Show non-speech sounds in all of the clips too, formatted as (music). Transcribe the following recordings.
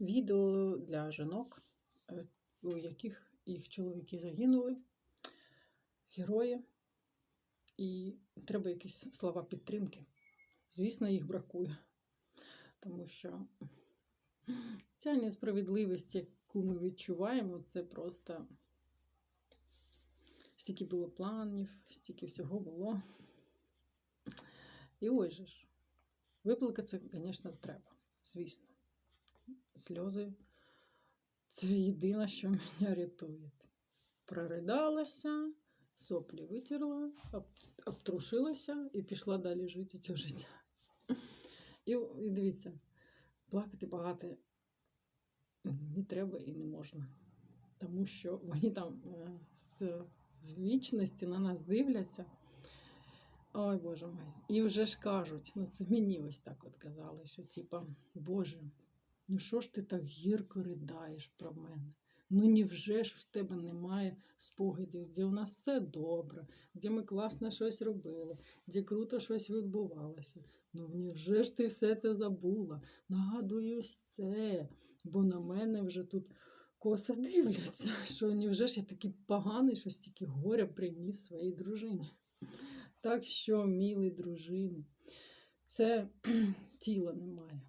відео для жінок, е, у яких їх чоловіки загинули, герої. І треба якісь слова підтримки. Звісно, їх бракує. Тому що ця несправедливість, яку ми відчуваємо, це просто стільки було планів, стільки всього було. І ось же ж. Виплакатися, звісно, треба, звісно. Сльози це єдине, що мене рятує. Проридалася, соплі витерла, обтрушилася і пішла далі жити це життя. І, і дивіться, плакати багато не треба і не можна. Тому що вони там е, з, з вічності на нас дивляться. Ой, Боже мой. І вже ж кажуть, ну це мені ось так от казали, що типа, Боже, ну що ж ти так гірко ридаєш про мене? Ну невже ж в тебе немає спогадів, де у нас все добре, де ми класно щось робили, де круто щось відбувалося. Ну невже ж ти все це забула? Нагадую ось це, бо на мене вже тут коса дивляться, (laughs) що невже ж я такий поганий, що стільки горя приніс своїй дружині. Так що, мілі дружини, це (clears throat) тіла немає.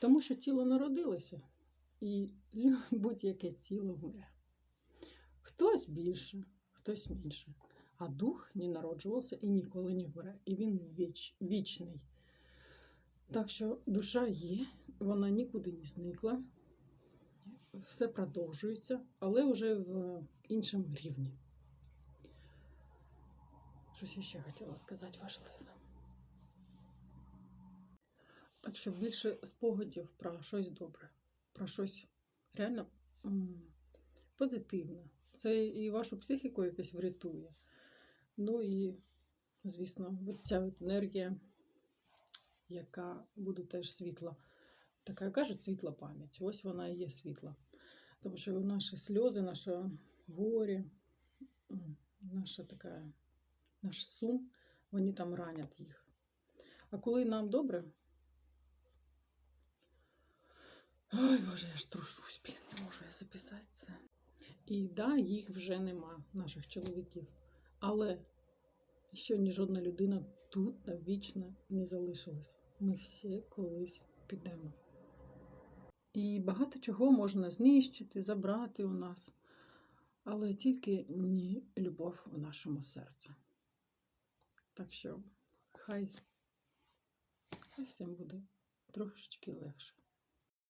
Тому що тіло народилося, і будь-яке тіло вмре. Хтось більше, хтось менше. А дух не народжувався і ніколи не вмре. І він віч, вічний. Так що душа є, вона нікуди не зникла, все продовжується, але вже в іншому рівні. Щось ще хотіла сказати важливе. Так більше спогадів про щось добре, про щось реально позитивне. Це і вашу психіку якось врятує. Ну і, звісно, ця енергія, яка буде теж світла. Така кажуть, світла пам'ять. Ось вона і є світла. Тому що наші сльози, наше горе, наша така наш сум, вони там ранять їх. А коли нам добре. Ой, Боже, я ж трушусь, блін, не можу я записати це. І да, їх вже нема, наших чоловіків. Але ще ні жодна людина тут навічно не залишилась. Ми всі колись підемо. І багато чого можна знищити, забрати у нас, але тільки не любов у нашому серці. Так що хай, хай всім буде трошечки легше.